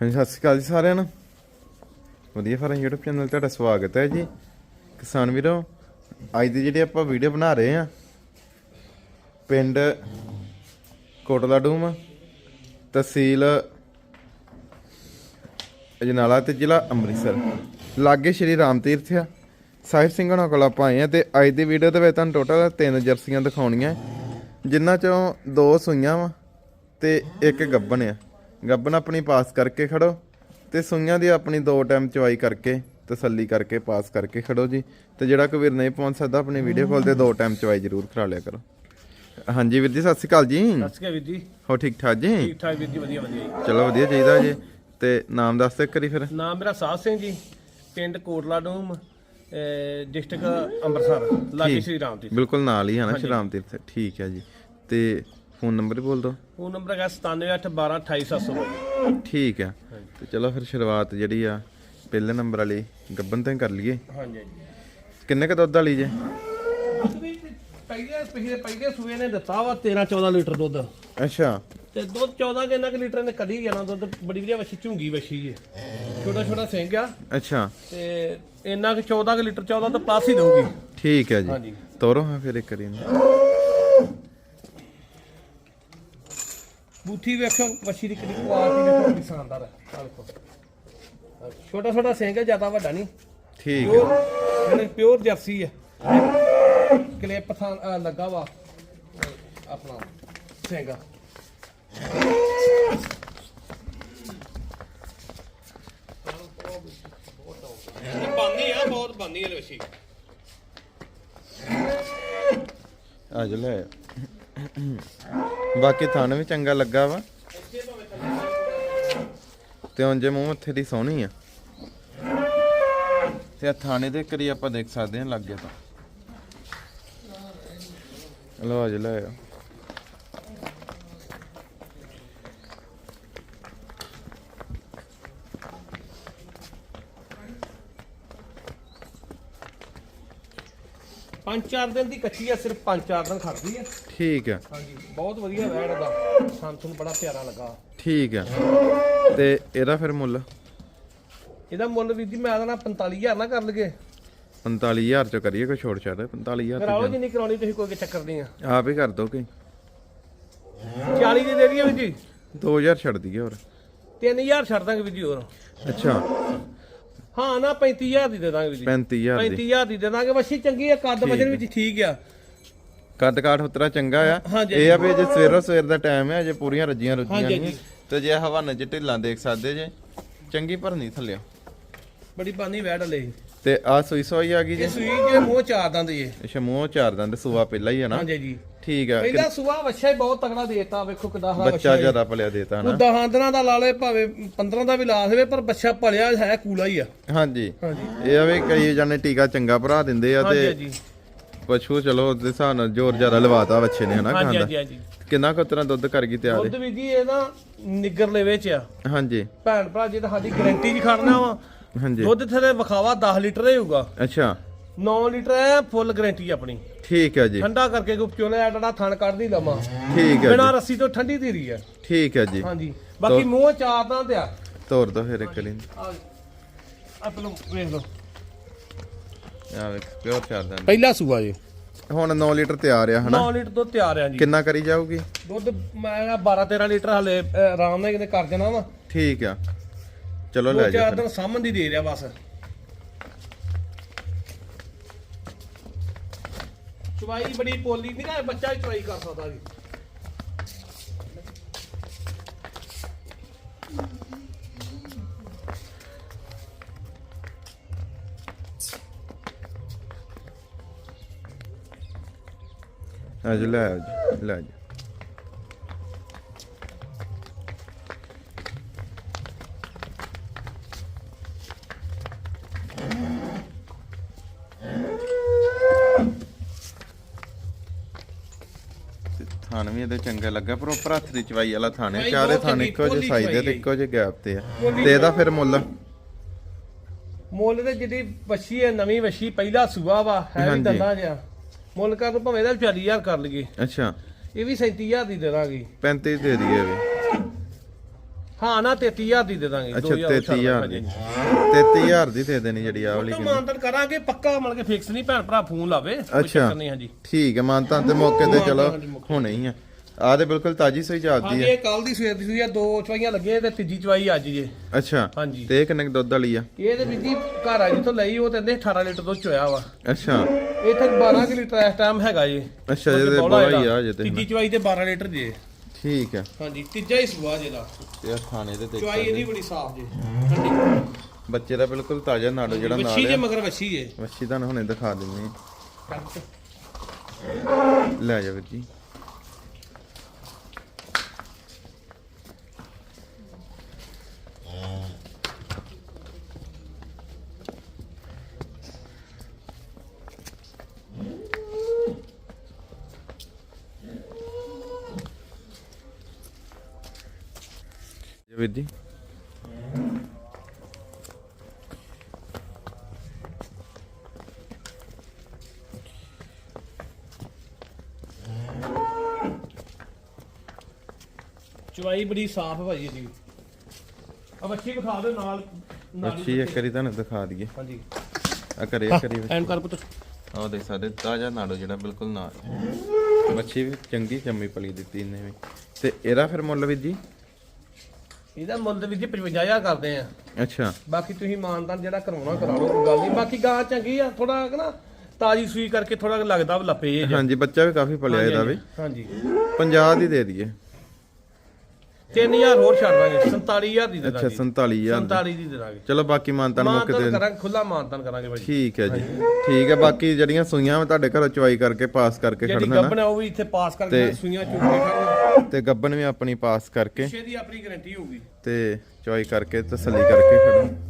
ਹਾਂਜੀ, ਸਤਿ ਸ਼੍ਰੀ ਅਕਾਲ ਜੀ ਸਾਰਿਆਂ ਨੂੰ। ਵਧੀਆ ਫਾਰਮ YouTube ਚੈਨਲ ਤੁਹਾਡਾ ਸਵਾਗਤ ਹੈ ਜੀ। ਕਿਸਾਨ ਵੀਰੋ, ਅੱਜ ਦੀ ਜਿਹੜੀ ਆਪਾਂ ਵੀਡੀਓ ਬਣਾ ਰਹੇ ਆ ਪਿੰਡ ਕੋਟਲਾ ਡੂਮ, ਤਹਿਸੀਲ ਅਜਨਾਲਾ ਤੇ ਜ਼ਿਲ੍ਹਾ ਅੰਮ੍ਰਿਤਸਰ। ਲਾਗੇ ਸ਼੍ਰੀ ਰਾਮ ਤੀਰਥ ਆ। ਸਾਹਿਬ ਸਿੰਘ ਹੋਣਾ ਕੋਲ ਆਪਾਂ ਆਏ ਆ ਤੇ ਅੱਜ ਦੀ ਵੀਡੀਓ ਦੇ ਵਿੱਚ ਤੁਹਾਨੂੰ ਟੋਟਲ ਤਿੰਨ ਜਰਸੀਆਂ ਦਿਖਾਉਣੀਆਂ। ਜਿਨ੍ਹਾਂ ਚੋਂ ਦੋ ਸੂਈਆਂ ਵਾ ਤੇ ਇੱਕ ਗੱਬਣ ਆ। ਗੱਬਣ ਆਪਣੀ ਪਾਸ ਕਰਕੇ ਖੜੋ ਤੇ ਸੂਈਆਂ ਦੀ ਆਪਣੀ ਦੋ ਟਾਈਮ ਚਵਾਈ ਕਰਕੇ ਤਸੱਲੀ ਕਰਕੇ ਪਾਸ ਕਰਕੇ ਖੜੋ ਜੀ। ਤੇ ਜਿਹੜਾ ਕੋਈ ਵੀਰ ਨਹੀਂ ਪਹੁੰਚ ਸਕਦਾ ਆਪਣੀ ਵੀਡੀਓ ਕਾਲ ਤੇ ਦੋ ਟਾਈਮ ਚਵਾਈ ਜ਼ਰੂਰ ਕਰਾ ਲਿਆ ਕਰੋ। ਹਾਂਜੀ ਵੀਰ ਜੀ ਸਤਿ ਸ਼੍ਰੀ ਅਕਾਲ ਜੀ। ਸਤਿ ਸ਼੍ਰੀ ਅਕਾਲ ਵੀਰ ਜੀ। ਹੋ ਠੀਕ ਠਾਕ ਜੀ? ਠੀਕ ਠਾਕ ਵੀਰ ਜੀ ਵਧੀਆ ਵਧੀਆ ਜੀ। ਚਲੋ ਵਧੀਆ ਚਾਹੀਦਾ ਜੀ। ਤੇ ਨਾਮ ਦੱਸ ਦੇ ਕਰੀ ਫਿਰ। ਨਾਮ ਮੇਰਾ ਸਾਧ ਸਿੰਘ ਜੀ ਪਿੰਡ ਕੋਟਲਾ ਡੂਮ ਡਿਸਟ੍ਰਿਕਟ ਅੰਮ੍ਰਿਤਸਰ ਲਾਗੇ। ਸ਼੍ਰੀ ਰਾਮ ਜੀ ਬਿਲਕੁਲ ਨਾਲ ਹੀ ਹੈ ਨਾ ਸ਼੍ਰੀ ਰਾਮ ਤੀਰਥ ਠੀਕ ਹੈ ਜੀ। ਤੇ ਫੋਨ ਨੰਬਰ ਹੀ ਬੋਲ ਦਿਓ। ਫੋਨ ਨੰਬਰ ਹੈਗਾ 9781128700 ਠੀਕ ਹੈ ਤੇ ਚਲੋ ਫਿਰ ਸ਼ੁਰੂਆਤ ਜਿਹੜੀ ਆ ਪਹਿਲੇ ਨੰਬਰ ਵਾਲੀ ਗੱਬਨ ਤੋਂ ਹੀ ਕਰ ਲਈਏ। ਹਾਂਜੀ ਹਾਂਜੀ। ਕਿੰਨੇ ਕ ਦੁੱਧ ਵਾਲੀ ਜੇ? ਪਹਿਲੇ ਪਿਛਲੇ ਪਹਿਲੇ ਸੂਏ ਨੇ ਦਿੱਤਾ ਵਾ 13 14 ਲੀਟਰ ਦੁੱਧ। ਅੱਛਾ। ਤੇ ਦੁੱਧ 14 ਕਿੰਨਾ ਕੁ ਲੀਟਰ ਨੇ ਕੱਢੀ ਜਾਣਾ ਦੁੱਧ ਬੜੀ ਵਧੀਆ ਵਛੀ ਝੁੰਗੀ ਵਛੀ ਹੈ ਛੋਟਾ ਛੋਟਾ ਸਿੰਘ ਆ। ਅੱਛਾ। ਤੇ ਇੰਨਾ ਕਿ 14 ਕੁ ਲੀਟਰ 14 ਤੋਂ ਪਲੱਸ ਹੀ ਦਊਗੀ। ਠੀਕ ਹੈ ਜੀ। ਹਾਂਜੀ। ਤੋਰੋ ਹਾਂ ਫਿਰ ਇੱਕ ਕਰੀ ਬੂਥੀ ਵੇਖੋ ਵੱਛੀ ਦੀ ਕਿੰਨੀ ਕੁਆਲਿਟੀ ਵੇਖੋ ਕਿੰਨੀ ਸ਼ਾਨਦਾਰ ਹੈ। ਆਹ ਵੇਖੋ। ਛੋਟਾ ਛੋਟਾ ਸਿੰਘ ਹੈ ਜ਼ਿਆਦਾ ਵੱਡਾ ਨਹੀਂ। ਠੀਕ ਹੈ। ਪਿਓਰ ਇਹਨੇ ਪਿਓਰ ਜਰਸੀ ਹੈ। ਕਲਿੱਪ ਥਾਂ ਅਹ ਲੱਗਾ ਵਾ। ਅਹ ਆਪਣਾ ਸਿੰਘ। ਬਾਨੀ ਆ ਬਹੁਤ ਬਾਨੀ ਹੈ ਵੱਛੀ ਆ ਲੈ। ਬਾਕੀ ਥਾਣ ਵੀ ਚੰਗਾ ਲੱਗਾ ਵਾ। ਤੇ ਹੁਣ ਜੇ ਮੂੰਹ ਮੱਥੇ ਦੀ ਸੋਹਣੀ ਆ। ਤੇ ਥਾਣੇ ਦੇ ਕਰੀ ਆਪਾਂ ਦੇਖ ਸਕਦੇ ਹਾਂ, ਲੱਗ ਗਿਆ ਤਾਂ। ਲੋ ਆ ਲੈ ਆ ਪੰਜ ਚਾਰ ਦਿਨ ਦੀ ਕੱਚੀ ਆ ਸਿਰਫ ਪੰਜ ਚਾਰ ਦਿਨ ਖੜਦੀ ਆ। ਠੀਕ ਆ। ਹਾਂਜੀ ਬਹੁਤ ਵਧੀਆ ਵੈੜ ਦਾ ਸੰਤ ਨੂੰ ਬੜਾ ਪਿਆਰਾ ਲੱਗਾ। ਠੀਕ ਆ। ਤੇ ਇਹਦਾ ਫਿਰ ਮੁੱਲ? ਇਹਦਾ ਮੁੱਲ ਵੀ ਜੀ ਮੈਂ ਆਦਣਾ 45000 ਨਾ ਕਰ ਲਗੇ 45000 ਚ ਕਰੀਏ ਕੋਈ ਛੋੜ ਛਾੜ 45000 ਕਰਾ ਲਓ ਚ ਜਿੰਨੀ ਕਰਾਉਣੀ ਤੁਸੀਂ ਕੋਈ ਚੱਕਰ ਨਹੀਂ ਆ। ਆਪ ਹੀ ਕਰ ਦੋ ਕਿ 40 ਦੀ ਦੇ ਦਈਏ ਵੀ ਜੀ। 2000 ਛੱਡ ਦਈਏ ਹੋਰ। 3000 ਛੱਡ ਦਾਂਗੇ ਵੀ ਜੀ ਹੋਰ। ਅੱਛਾ। ਹਾਂ ਨਾ 35000 ਦੀ ਦੇ ਦਾਂਗੇ ਜੀ। 35000 ਦੀ। 35000 ਦੀ ਦੇ ਦਾਂਗੇ। ਵੱਛੀ ਚੰਗੀ ਆ ਕੱਦ ਵਜਨ ਵਿੱਚ ਠੀਕ ਆ। ਕੱਦ ਕਾਠ ਉਤਰਾ ਚੰਗਾ ਆ। ਇਹ ਆ ਵੀ ਜੇ। ਸਵੇਰੋ ਸਵੇਰ ਦਾ ਟਾਈਮ ਹੈ ਜੇ ਪੂਰੀਆਂ ਰੱਜੀਆਂ ਰੁੱਜੀਆਂ ਨਹੀਂ ਤੇ ਜੇ ਹਵਾਨੇ ਚ ਢਿੱਲਾਂ ਦੇਖ ਸਕਦੇ ਜੇ ਚੰਗੀ ਭਰਨੀ ਥੱਲੇ ਬੜੀ ਬਾਨੀ ਵੈੜ ਲੈ। ਤੇ ਆ ਸੂਈ ਸੋਈ ਆ ਗਈ ਜੇ? ਸੂਈ ਜੇ ਮੂੰਹ ਚਾਰ ਦੰਦ ਇਹ ਅੱਛਾ ਮੂੰਹ ਚਾਰ ਦੰਦ ਸੂਆ ਪਹਿਲਾਂ ਹੀ ਆ ਨਾ? ਹਾਂਜੀ ਜੀ। ਠੀਕ ਆ। ਪਹਿਲਾ ਸੂਆ ਵੱਛਾ ਹੀ ਬਹੁਤ ਤਕੜਾ ਦੇਤਾ ਵੇਖੋ ਕਿਦਾਂ ਹਰਾ ਬੱਚਾ ਜ਼ਿਆਦਾ ਪਲਿਆ ਦੇਤਾ ਨਾ। ਉਹ ਦਹਾਂ ਦਿਨਾਂ ਦਾ ਲਾ ਲੇ ਭਾਵੇਂ 15 ਦਾ ਵੀ ਲਾ ਦੇਵੇ ਪਰ ਬੱਚਾ ਭਲਿਆ ਹੈ ਕੂਲਾ ਹੀ ਆ। ਹਾਂਜੀ। ਹਾਂਜੀ। ਇਹ ਆ ਵੀ ਕਈ ਜਾਨੇ ਟੀਕਾ ਚੰਗਾ ਭਰਾ ਦਿੰਦੇ ਆ ਤੇ ਹਾਂਜੀ ਪਸ਼ੂ ਚਲੋ ਉਹਦੇ ਹਿਸਾਬ ਨਾਲ ਜ਼ੋਰ ਜ਼ਿਆਦਾ ਲਵਾਤਾ ਬੱਚੇ ਨੇ ਹਨਾ ਖਾਂਦਾ ਹਾਂਜੀ ਹਾਂਜੀ। ਕਿੰਨਾ ਕੁ ਤਰ੍ਹਾਂ ਦੁੱਧ ਕਰ ਗਈ ਤਿਆਰ? ਦੁੱਧ ਵੀ ਜੀ ਇਹ ਨਾ ਨਿੱਗਰ ਲੈਵੇ ਚ ਆ। ਹਾਂਜੀ। ਭੈਣ ਭਰਾ ਜੇ ਤਾਂ ਸਾਡੀ ਗਾਰੰਟੀ ਜੀ ਖੜਨਾ ਵਾ। ਹਾਂਜੀ। ਦੁੱਧ ਥਲੇ ਵਿਖਾਵਾ 10 ਲੀਟਰ ਹੀ ਹੋਊਗਾ। ਅੱਛਾ। 9 ਲੀਟਰ ਹੈ ਫੁੱਲ ਗਾਰੰਟੀ ਆਪਣੀ। ਠੀਕ ਹੈ ਜੀ। ਠੰਡਾ ਕਰਕੇ ਗੁਪ ਚੋਲੇ ਆਟਾ ਥਣ ਕੱਢਦੀ ਲਵਾਂ। ਠੀਕ ਹੈ ਬਿਨਾਂ ਰੱਸੀ ਤੋਂ ਠੰਡੀ ਦੀ ਰਹੀ ਹੈ ਠੀਕ ਹੈ ਜੀ। ਹਾਂਜੀ। ਬਾਕੀ ਮੂੰਹ ਚਾਰ ਤਾਂ ਤੇ ਆ ਤੋਰ ਦੋ ਫਿਰ ਇੱਕ ਲਈ ਆ ਪਹਿਲਾਂ ਵੇਖ ਲਓ। ਆ ਵੇਖ ਪਿਓਰ ਚਾਰ ਦੰਦ ਪਹਿਲਾ ਸੂਆ ਜੀ। ਹੁਣ 9 ਲੀਟਰ ਤਿਆਰ ਆ ਹਨਾ? 9 ਲੀਟਰ ਤੋਂ ਤਿਆਰ ਆ ਜੀ। ਕਿੰਨਾ ਕਰੀ ਜਾਊਗੀ? ਦੁੱਧ ਮੈਂ 12 13 ਲੀਟਰ ਹਲੇ ਆਰਾਮ ਨਾਲ ਕਿਤੇ ਕਰ ਜਾਣਾ ਵਾ। ਠੀਕ ਆ। ਚਲੋ ਲੈ ਜਾ ਚਾਰ ਦਿਨ ਸਾਹਮਣ ਦੀ ਦੇ ਰਿਹਾ ਬਸ। ਚਵਾਈ ਬੜੀ ਪੋਲੀ ਨਹੀਂ ਨਾ, ਬੱਚਾ ਵੀ ਚਵਾਈ ਕਰ ਸਕਦਾ ਜੀ। ਅੱਜ ਲੈ ਆ ਜੀ। ਥਾਨ ਵੀ ਇਹਦੇ ਚੰਗਾ ਲੱਗਾ ਪ੍ਰੋਪਰ ਹੱਥ ਦੀ ਚਵਾਈ ਵਾਲਾ ਥਾਨ ਹੈ। ਚਾਰੇ ਥਾਨ ਇੱਕੋ ਜਿਹੇ ਸਾਈਜ਼ ਦੇ ਤੇ। ਇੱਕੋ ਜਿਹੇ ਗੈਪ ਤੇ ਆ। ਤੇ ਇਹਦਾ ਫਿਰ ਮੁੱਲ? ਮੁੱਲ ਤੇ ਜਿਹੜੀ ਵੱਛੀ ਹੈ ਨਵੀਂ ਵੱਛੀ ਪਹਿਲਾ ਸੂਆ ਵਾ ਹੈ ਵੀ। ਦੰਦਾਂ ਜਿਆ ਮੁੱਲ ਕਰ ਭਾਵੇਂ ਇਹਦਾ 40000 ਕਰ ਲਈਏ। ਅੱਛਾ। ਇਹ ਵੀ 37000 ਦੀ ਦੇ ਦਾਂਗੇ 35 ਦੇ ਦਈਏ ਵੀ। ਹਾਂ ਨਾ 33000 ਦੀ ਦੇ ਦਾਂਗੇ ਅੱਛਾ 2000 ਛੱਡ 33000 ਦਾਂਗੇ ਦੀ। 33000 ਦੀ ਦੇ ਦੇਣੀ ਜਿਹੜੀ ਆ ਵਾਲੀ ਮਾਨਤਨ ਕਰਾਂਗੇ ਪੱਕਾ ਮਤਲਬ ਕਿ ਫਿਕਸ ਨਹੀਂ ਭੈਣ ਭਰਾ ਫੋਨ ਲਾਵੇ ਕੋਈ। ਚੱਕਰ ਨਹੀਂ ਹਾਂਜੀ। ਠੀਕ ਹੈ ਮਾਨਤਾ ਤੇ ਮੌਕੇ ਤੇ ਚਲੋ ਹੁਣੇ ਹੀ ਆ। ਆ ਤੇ ਬਿਲਕੁਲ ਤਾਜੀ ਸਹੀ ਜਾਂਦੀ ਹਾਂਜੀ ਹੈ। ਇਹ ਕੱਲ ਦੀ ਸਵੇਰ ਦੀ ਸੂਈ ਆ ਦੋ ਚਵਾਈਆਂ ਲੱਗੀਆਂ ਤੇ ਤੀਜੀ ਚਵਾਈ ਅੱਜ ਜੇ ਅੱਛਾ ਹਾਂਜੀ। ਤੇ ਕਿੰਨੇ ਦੁੱਧ ਵਾਲੀ ਆ? ਇਹ ਤੇ ਬੀਜੀ ਘਰ ਆ ਜਿੱਥੋਂ ਲਈ ਉਹ ਕਹਿੰਦੇ 18 ਲੀਟਰ ਦੁੱਧ ਚੋਇਆ ਵਾ। ਅੱਛਾ। ਇੱਥੇ 12 ਕਿ ਲੀਟਰ ਇਸ ਟਾਈਮ ਹੈਗਾ ਜੀ। ਅੱਛਾ ਜਿਹਦੇ ਬੋਲਾ ਹੀ ਆ ਜੇ ਤੇ ਤੀਜੀ ਚਵਾਈ ਤੇ 12 ਲੀਟਰ ਜੇ। ਠੀਕ ਹੈ। ਹਾਂਜੀ ਤੀਜਾ ਹੀ ਸੁਆ ਜਿਹਦਾ ਤੇ ਖਾਣੇ ਦੇ ਦੇਖ ਸਕਦੇ। ਇਹਦੀ ਬੜੀ ਸਾਫ਼ ਜੇ। ਠੰਡੀ। ਬੱਚੇ ਦਾ ਬਿਲਕੁਲ ਤਾਜ਼ਾ ਨਾੜੋ ਜਿਹੜਾ ਵੱਛੀ ਨਾਲ ਜੇ ਹੈ ਮਗਰ ਵੱਛੀ ਜੇ। ਮੱਛੀ ਤੁਹਾਨੂੰ ਹੁਣੇ ਦਿਖਾ ਦਿੰਦੇ ਲੈ ਜਾ ਵੀਰ ਜੀ। ਵੀਰ ਜੀ। ਚਵਾਈ ਬੜੀ ਸਾਫ਼ ਹੈ ਭਾਜੀ ਇਹਦੀ। ਆ ਵੱਛੀ ਵਿਖਾ ਦਿਓ ਨਾਲ ਨਾਲ ਹੀ ਮੱਛੀ ਇੱਕ ਵਾਰੀ ਤੁਹਾਨੂੰ ਦਿਖਾ ਦਈਏ। ਹਾਂਜੀ। ਆ ਕਰੇ ਕਰੀ ਐਨ ਕਰ ਪੁੱਤ। ਆਹ ਦੇਖ ਸਕਦੇ ਤਾਜ਼ਾ ਨਾੜੋ ਜਿਹੜਾ ਬਿਲਕੁਲ ਨਾਲ। ਮੱਛੀ ਵੀ ਚੰਗੀ ਚੰਮੀ ਪਲੀ ਦਿੱਤੀ ਇਹਨੇ ਵੀ। ਤੇ ਇਹਦਾ ਫਿਰ ਮੁੱਲ ਵੀ ਜੀ? ਇਹਦਾ ਮੁੱਲ ਵੀ ਜੀ 55000 ਕਰਦੇ ਆ। ਅੱਛਾ। ਬਾਕੀ ਤੁਸੀਂ ਮਾਨਦਾਨ ਜਿਹੜਾ ਕਰਾਉਣਾ ਕਰਾ ਲਓ ਕੋਈ ਗੱਲ ਨਹੀਂ। ਬਾਕੀ ਗਾਂ ਚੰਗੀ ਆ ਥੋੜਾ ਨਾ ਤਾਜੀ ਸੂਈ ਕਰਕੇ ਥੋੜਾ ਲੱਗਦਾ ਲੱਪੇ ਜੇ। ਹਾਂਜੀ ਬੱਚਾ ਵੀ ਕਾਫੀ ਪਲਿਆ ਇਹਦਾ ਵੀ। ਹਾਂਜੀ 50 ਦੀ ਦੇ ਦਈਏ। 3000 ਹੋਰ ਛੱਡ ਦਾਂਗੇ 47000 ਦੀ ਦੇ ਅੱਛਾ ਦਾਂਗੇ। 47000 ਦੀ। 47 ਦੀ ਦੇ ਦਾਂਗੇ। ਚਲੋ ਬਾਕੀ ਮਾਨਤਾਨ ਮੌਕੇ ਤੇ ਕਰਾਂਗੇ ਖੁੱਲਾ ਮਾਨਦਾਨ ਕਰਾਂਗੇ ਭਾਈ ਠੀਕ ਹੈ ਜੀ। ਠੀਕ ਹੈ ਬਾਕੀ ਜਿਹੜੀਆਂ ਸੂਈਆਂ ਮੈਂ ਤੁਹਾਡੇ ਘਰੋਂ ਚੁਆਈ ਕਰਕੇ ਪਾਸ ਕਰਕੇ ਜਿਹੜੀ ਖੜਨਾ ਨਾ। ਆ ਉਹ ਵੀ ਇੱਥੇ ਪਾਸ ਕਰਕੇ ਸੂਈਆਂ ਚੁੱਕ ਕੇ ਖੜਨਾ। ਤੇ ਗੱਬਨ ਵੀ ਆਪਣੀ ਪਾਸ ਕਰਕੇ ਪਿੱਛੇ ਦੀ ਆਪਣੀ ਗਾਰੰਟੀ ਹੋਊਗੀ। ਤੇ ਚੁਆਈ ਕਰਕੇ ਤਸੱਲੀ ਕਰਕੇ ਖੜਨਾ